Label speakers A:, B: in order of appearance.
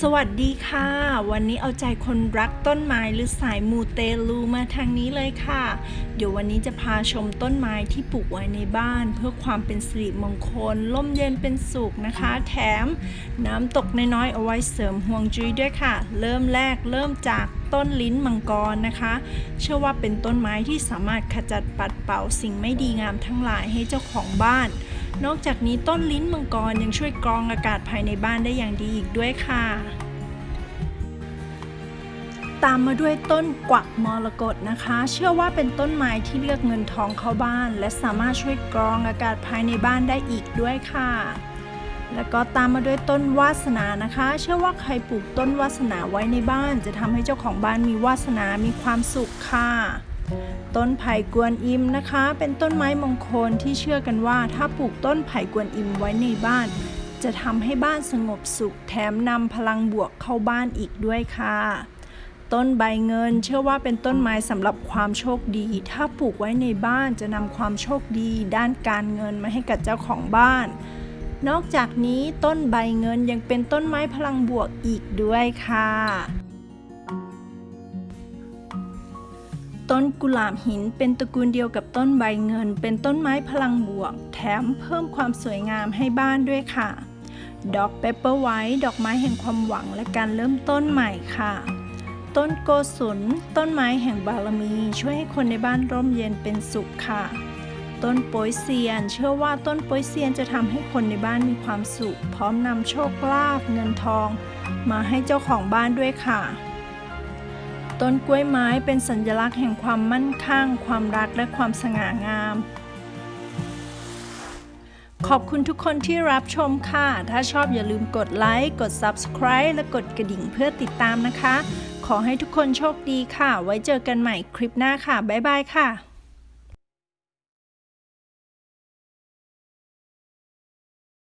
A: สวัสดีค่ะ วันนี้เอาใจคนรักต้นไม้หรือสายมูเตลูมาทางนี้เลยค่ะ เดี๋ยววันนี้จะพาชมต้นไม้ที่ปลูกไว้ในบ้าน เพื่อความเป็นสิริมงคลล่มเย็นเป็นสุขนะคะ แถมน้ำตกน้อยๆเอาไว้เสริมห่วงจุ้ยด้วยค่ะ เริ่มแรกเริ่มจากต้นลิ้นมังกรนะคะ เชื่อว่าเป็นต้นไม้ที่สามารถขจัดปัดเป่าสิ่งไม่ดีงามทั้งหลายให้เจ้าของบ้าน นอกจากนี้ต้นลิ้นมังกรยังช่วยกรองอากาศภายในบ้านได้อย่างดีอีกด้วยค่ะ ตามมาด้วยต้นกวักมรกตนะคะ เชื่อว่าเป็นต้นไม้ที่เลือกเงินทองเข้าบ้าน และสามารถช่วยกรองอากาศภายในบ้านได้อีกด้วยค่ะแล้วก็ตามมาด้วยต้นวาสนานะคะ เชื่อว่าใครปลูกต้นวาสนาไว้ในบ้าน จะทำให้เจ้าของบ้านมีวาสนา มีความสุขค่ะ ต้นไผ่กวนอิมนะคะ เป็นต้นไม้มงคลที่เชื่อกันว่า ถ้าปลูกต้นไผ่กวนอิมไว้ในบ้าน จะทำให้บ้านสงบสุขแถมนำพลังบวกเข้าบ้านอีกด้วยค่ะ ต้นใบเงินเชื่อว่าเป็นต้นไม้สำหรับความโชคดี ถ้าปลูกไว้ในบ้านจะนำความโชคดี ด้านการเงินมาให้กับเจ้าของบ้าน นอกจากนี้ต้นใบเงินยังเป็นต้นไม้พลังบวกอีกด้วยค่ะ ต้นกุหลาบหินเป็นตระกูลเดียวกับต้นใบเงิน เป็นต้นไม้พลังบวก แถมเพิ่มความสวยงามให้บ้านด้วยค่ะ ดอกเปปเปอร์ไวท์ดอกไม้แห่งความหวังและการเริ่มต้นใหม่ค่ะ ต้นโกศลต้นไม้แห่งบารมี ช่วยให้คนในบ้านร่มเย็นเป็นสุขค่ะ ต้นโปยเซียน เชื่อว่าต้นโปยเซียนจะทำให้คนในบ้านมีความสุข พร้อมนำโชคลาภเงินทอง มาให้เจ้าของบ้านด้วยค่ะ ต้นกล้วยไม้เป็นสัญลักษณ์แห่งความมั่นคงความรักและความสง่างาม ขอบคุณทุกคนที่รับชมค่ะ ถ้าชอบอย่าลืมกดไลค์ กด Subscribe และกดกระดิ่งเพื่อติดตามนะคะ ขอให้ทุกคนโชคดีค่ะ ไว้เจอกันใหม่คลิปหน้าค่ะ บ๊ายบายค่ะ